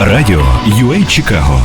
Радіо UA Чикаго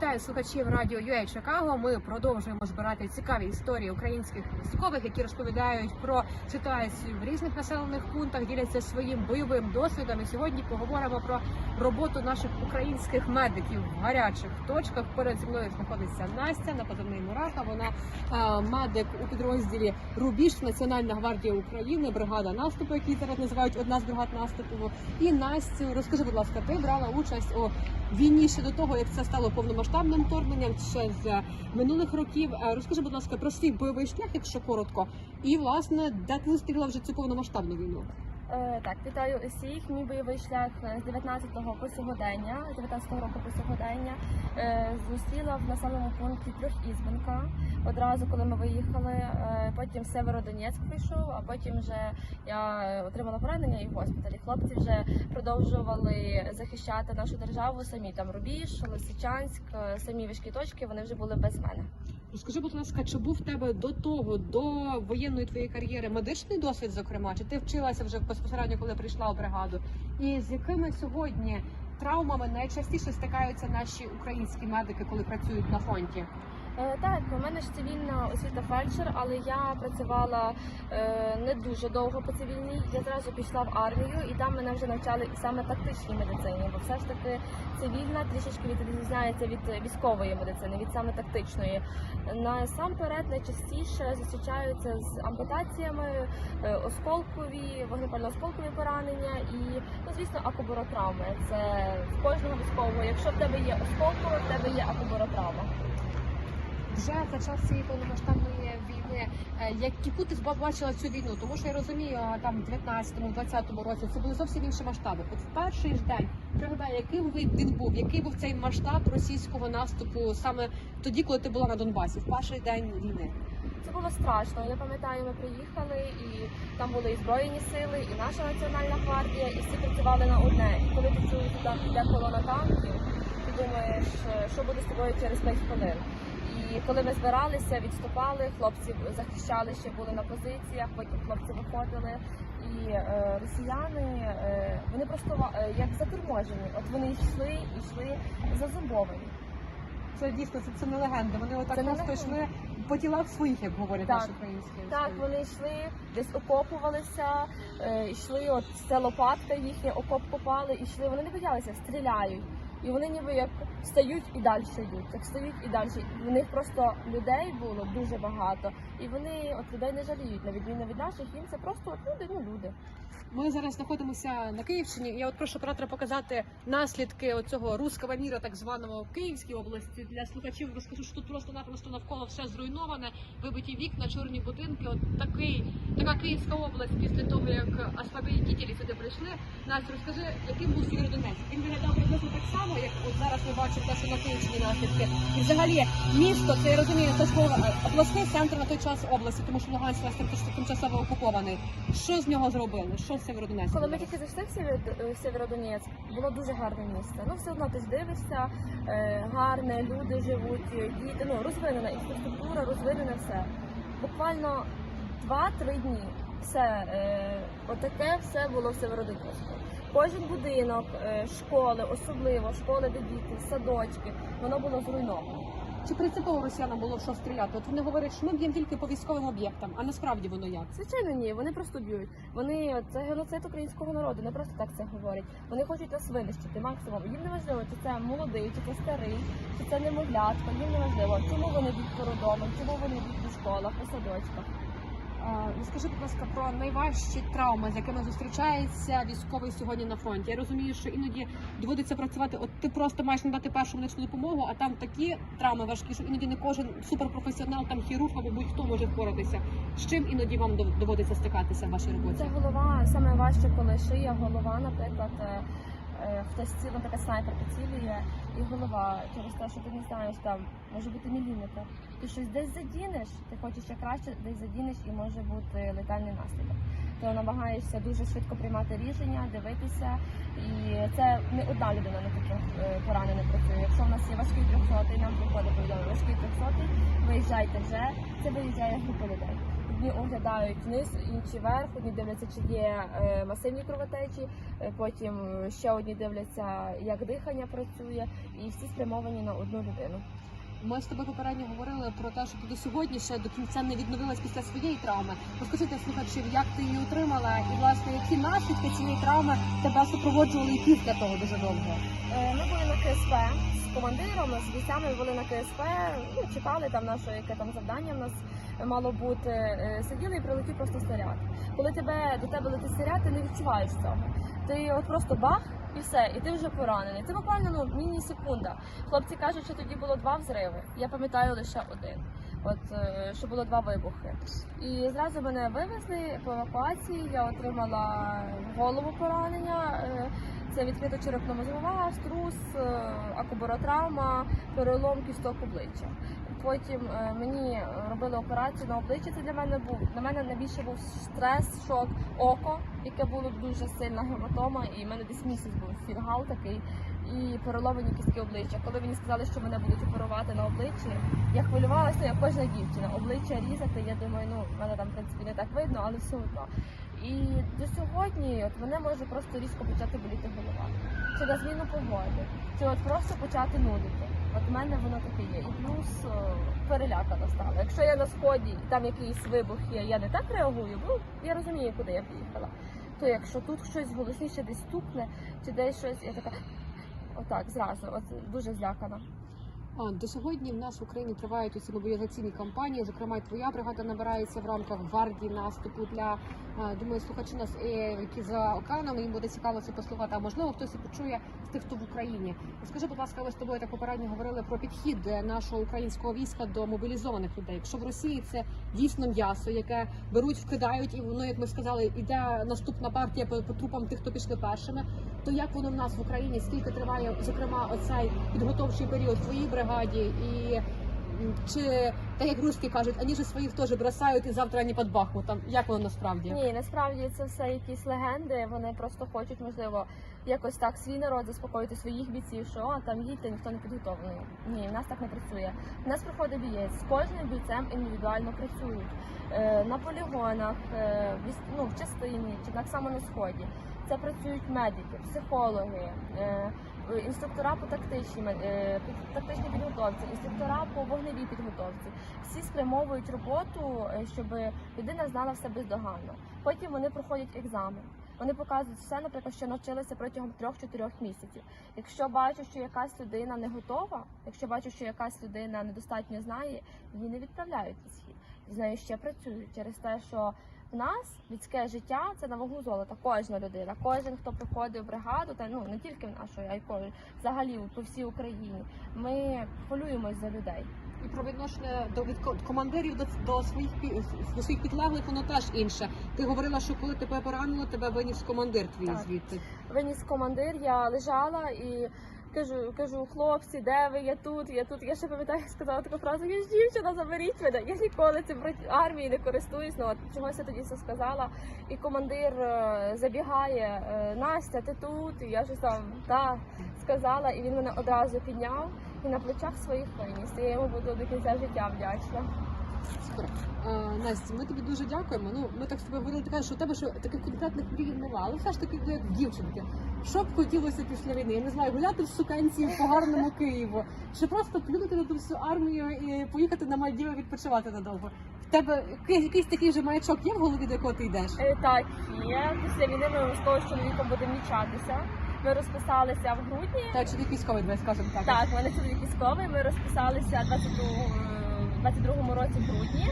Вітаю слухачів радіо UA Чикаго. Ми продовжуємо збирати цікаві історії українських військових, які розповідають про ситуацію в різних населених пунктах, діляться своїм бойовим досвідом. І сьогодні поговоримо про роботу наших українських медиків в гарячих точках. Перед зі знаходиться Настя на позивний Мураха. Вона е, медик у підрозділі Рубіж Національна гвардія України, бригада наступу, який зараз називають одна з бригад наступу. І Настю, розкажи, будь ласка, ти брала участь у війні ще до того, як це стало повномасштабним вторгненням, ще з минулих років. Е, Розкажи, будь ласка, про свій бойовий шлях, якщо коротко, і власне де ти зустріла вже цю повномасштабну війну? Е, Так, вітаю усіх. Мій бойовий шлях е, з 19-го по сьогодення, з 19-го року по сьогодення. Е, Зустріла в населеному пункті Трьохізбенка. Одразу, коли ми виїхали, потім Северодонецьк прийшов, а потім вже я отримала поранення і в госпіталі. Хлопці вже продовжували захищати нашу державу самі. Там Рубіж, Лисичанськ, самі важкі точки. Вони вже були без мене. Розкажи, будь ласка, чи був в тебе до того, до воєнної твоєї кар'єри медичний досвід, зокрема, чи ти вчилася вже безпосередньо, коли прийшла у бригаду? І з якими сьогодні травмами найчастіше стикаються наші українські медики, коли працюють на фронті? Е, Так, у мене ж цивільна освіта фельдшер, але я працювала е, не дуже довго по цивільній. Я зразу пішла в армію, і там мене вже навчали саме тактичній медицині, бо все ж таки цивільна трішечки відрізняється від військової медицини, від саме тактичної. Насамперед найчастіше зустрічаються з ампутаціями, е, осколкові, вогнепально-осколкові поранення і, ну звісно, акуборотравми. Це в кожного військового. Якщо в тебе є осколкове, в тебе є акуборотравма. Вже за час цієї повномасштабної війни, е, як яку ти бачила цю війну? Тому що я розумію, там в 19-му, 20-му році це були зовсім інші масштаби. От в перший ж день пригадай, який він був, який був цей масштаб російського наступу саме тоді, коли ти була на Донбасі, в перший день війни. Це було страшно. Я пам'ятаю, ми приїхали, і там були і збройні сили, і наша національна гвардія, і всі працювали на одне. І коли ти чуєш, там йде колона танків, ти думаєш, е, що буде з тобою через 5 хвилин. І коли ми збиралися, відступали, хлопці захищали, ще були на позиціях, потім хлопці виходили. І е, росіяни е, вони просто е, як заторможені. От вони йшли, йшли зазумбовані. Це дійсно це, це не легенда. Вони отак Це не просто легенда. йшли по тілах своїх, як говорять Так. наші українські. Так, військові. вони йшли, десь окопувалися, е, йшли, от це лопатка їхня, окоп копали, йшли. Вони не боялися, стріляють. І вони ніби як встають і далі йдуть, як встають і далі. В них просто людей було дуже багато, і вони от людей не жаліють, на відміну від наших, їм це просто от люди, ну люди. Ми зараз знаходимося на Київщині. Я от прошу оператора показати наслідки оцього руского міра, так званого в Київській області. Для слухачів розкажу, що тут просто-напросто навколо все зруйноване, вибиті вікна, чорні будинки. От такий така Київська область після того, як освободітелі сюди прийшли. Настя, розкажи, яким був Сєвєродонецьк? Він виглядав приблизно так само, як от зараз ми бачимо те, що на Київщині наслідки. І взагалі місто, це я розумію, це був е, обласний центр на той час області, тому що Луганськ власне тимчасово окупований. Що з нього зробили? Що з Сєвєродонецьком? Коли ми тільки зайшли в Сєвєр- в Сєвєродонецьк, було дуже гарне місце. Ну все одно ти ж дивишся, е, гарне, люди живуть, е, діти, ну розвинена інфраструктура, розвинене все. Буквально 2-3 дні все е, отаке все було в Сєвєродонецьку. Кожен будинок, е, школи, особливо школи, де діти, садочки, воно було зруйновано. Чи принципово росіянам було в що стріляти? От вони говорять, що ми б'ємо тільки по військовим об'єктам, а насправді воно як? Звичайно, ні, вони просто б'ють. Вони це геноцид українського народу, не просто так це говорять. Вони хочуть нас винищити максимум. Їм не важливо, чи це молодий, чи це старий, чи це немовлятко. Їм не важливо, чому вони б'ють по роддомам, чому вони б'ють у школах, у садочках. А, Розкажи, будь ласка, про найважчі травми, з якими зустрічається військовий сьогодні на фронті. Я розумію, що іноді доводиться працювати. От ти просто маєш надати першу медичну допомогу, а там такі травми важкі, що іноді не кожен суперпрофесіонал, там хірург або будь-хто може впоратися. З чим іноді вам дов- доводиться стикатися в вашій роботі? Це голова саме важче, коли шия, голова, наприклад. Е, Хтось цілим така снайпер поцілює, і голова через те, що ти не знаєш, там може бути міліметр. Ти щось десь задінеш, ти хочеш ще краще, десь задінеш і може бути летальний наслідок. Ти намагаєшся дуже швидко приймати рішення, дивитися, і це не одна людина на таких е, поранених працює. Якщо в нас є важкий трьохсотий, нам приходить повідомлення важкий трьохсотий, виїжджайте вже. Це виїжджає група людей. Одні оглядають вниз, інші вверх, одні дивляться, чи є е, масивні кровотечі, е, потім ще одні дивляться, як дихання працює, і всі спрямовані на одну людину. Ми з тобою попередньо говорили про те, що ти до сьогодні ще до кінця не відновилась після своєї травми. Розкажи для слухачів, як ти її отримала, і власне які наслідки цієї травми тебе супроводжували і після того дуже довго. Е, Ми були на КСП з командиром, з бійцями були на КСП, ну, чекали там наше, яке там завдання в нас мало бути. Е, Сиділи і прилетів просто снаряд. Коли тебе до тебе летить снаряд, ти не відчуваєш цього. Ти от просто бах і все, і ти вже поранений. Це буквально ну, міні-секунда. Хлопці кажуть, що тоді було два взриви. Я пам'ятаю лише один. От е, що було два вибухи. І зразу мене вивезли по евакуації. Я отримала голову поранення. Е, Це відкрита черепно-мозгова, струс, е, акубаротравма, перелом кісток обличчя. Потім е, мені робили операцію на обличчя. Це для мене був для мене найбільше був стрес, шок, око, яке було дуже сильна гематома, і в мене десь місяць був фільгал такий. І переломані кістки обличчя. Коли мені сказали, що мене будуть оперувати на обличчі, я хвилювалася, як кожна дівчина. Обличчя різати, я думаю, ну в мене там в принципі не так видно, але все одно. І до сьогодні от мене може просто різко почати боліти голова. На зміну погоди, чи от просто почати нудити. От в мене воно таке є. І плюс е, перелякана стала. Якщо я на сході там якийсь вибух є, я не так реагую, бо я розумію, куди я приїхала. То якщо тут щось голосніше десь стукне, чи десь щось, я така отак зразу, от дуже злякана. А, до сьогодні в нас в Україні тривають усі мобілізаційні кампанії. Зокрема, твоя бригада набирається в рамках гвардії наступу для думаю, слухачі нас, е, які за океаном, їм буде цікаво це послухати. А можливо, хтось і почує з тих, хто в Україні. Скажи, будь ласка, ви з тобою так попередньо говорили про підхід нашого українського війська до мобілізованих людей. Якщо в Росії це дійсно м'ясо, яке беруть, вкидають, і воно, як ми сказали, іде наступна партія по, по трупам тих, хто пішли першими. То як воно в нас в Україні? Скільки триває, зокрема, оцей підготовчий період в твоїй бригаді? І чи так як русські кажуть, ані ж своїх теж бросають і завтра не під Бахмутом? Як воно насправді? Ні, насправді це все якісь легенди. Вони просто хочуть, можливо, якось так свій народ заспокоїти своїх бійців, що а, там їдьте, ніхто не підготовлений. Ні, в нас так не працює. У нас приходить бієць з кожним бійцем індивідуально працюють е, на полігонах, е, в, ну, в частині чи так само на сході. Це працюють медики, психологи. Е, Інструктора по тактичній е, тактичній підготовці, інструктора по вогневій підготовці. Всі спрямовують роботу, е, щоб людина знала все бездоганно. Потім вони проходять екзамен. Вони показують все, наприклад, що навчилися протягом 3-4 місяців. Якщо бачу, що якась людина не готова, якщо бачу, що якась людина недостатньо знає, її не відправляють на схід. З нею ще працюють через те, що в нас людське життя це на вагу золота. Кожна людина, кожен, хто приходить в бригаду, та ну не тільки в нашу, а й кожен, взагалі по всій Україні. Ми хвилюємось за людей. І про відношення до від командирів до, до своїх до своїх підлеглих воно теж інше. Ти говорила, що коли тебе поранило, тебе виніс командир твій Так. звідти. Виніс командир, я лежала і кажу, кажу, хлопці, де ви? Я тут, я тут. Я ще пам'ятаю, сказала таку фразу, я ж дівчина, заберіть мене. Я ніколи цим армії не користуюсь. Ну от чогось я тоді це сказала. І командир е, забігає, е, Настя, ти тут? І я щось там та сказала, і він мене одразу підняв і на плечах своїх виніс. Я йому буду до кінця життя вдячна. Супер. А, Настя, ми тобі дуже дякуємо. Ну, ми так з тобою говорили, ти кажеш, що у тебе що таких конкретних мрій нема, але все ж таки ну, як дівчинки. Що б хотілося після війни? Я не знаю, гуляти в сукенці по гарному Києву, чи просто плюнути на ту всю армію і поїхати на Мальдіви відпочивати надовго. В тебе який- якийсь такий же маячок є в голові, до якого ти йдеш? Е, Так, є. Після війни ми обов'язково з чоловіком будемо вічатися. Ми розписалися в грудні. Так, чоловік військовий, давай скажемо так. Так, в мене чоловік військовий. Ми розписалися 22, е, 22 році в грудні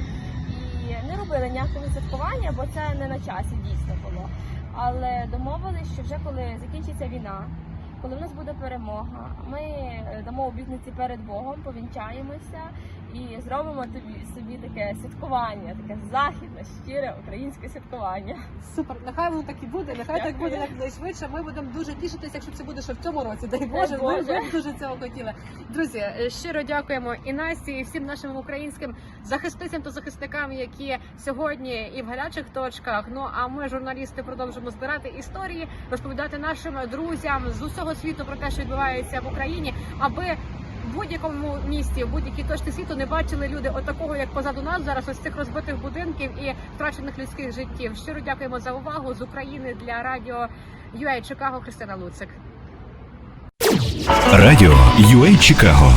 і не робили ніякого святкування, бо це не на часі дійсно було. Але домовились, що вже коли закінчиться війна, коли в нас буде перемога, ми е, дамо обітниці перед Богом, повінчаємося і зробимо тобі собі таке святкування, таке західне, щире українське святкування. Супер, нехай воно так і буде, нехай так буде якнайшвидше. Ми будемо дуже тішитися, якщо це буде ще в цьому році. Дай Дай Боже, ми, Боже. ми дуже цього хотіли. Друзі, е, щиро дякуємо і Насті, і всім нашим українським захисницям та захисникам, які сьогодні і в гарячих точках. Ну а ми, журналісти, продовжимо збирати історії, розповідати нашим друзям з усього світу про те, що відбувається в Україні, аби будь-якому місті, будь-якій точці світу не бачили люди отакого, як позаду нас зараз, ось цих розбитих будинків і втрачених людських життів. Щиро дякуємо за увагу з України для радіо UA Чикаго Христина Луцик. Радіо UA Чикаго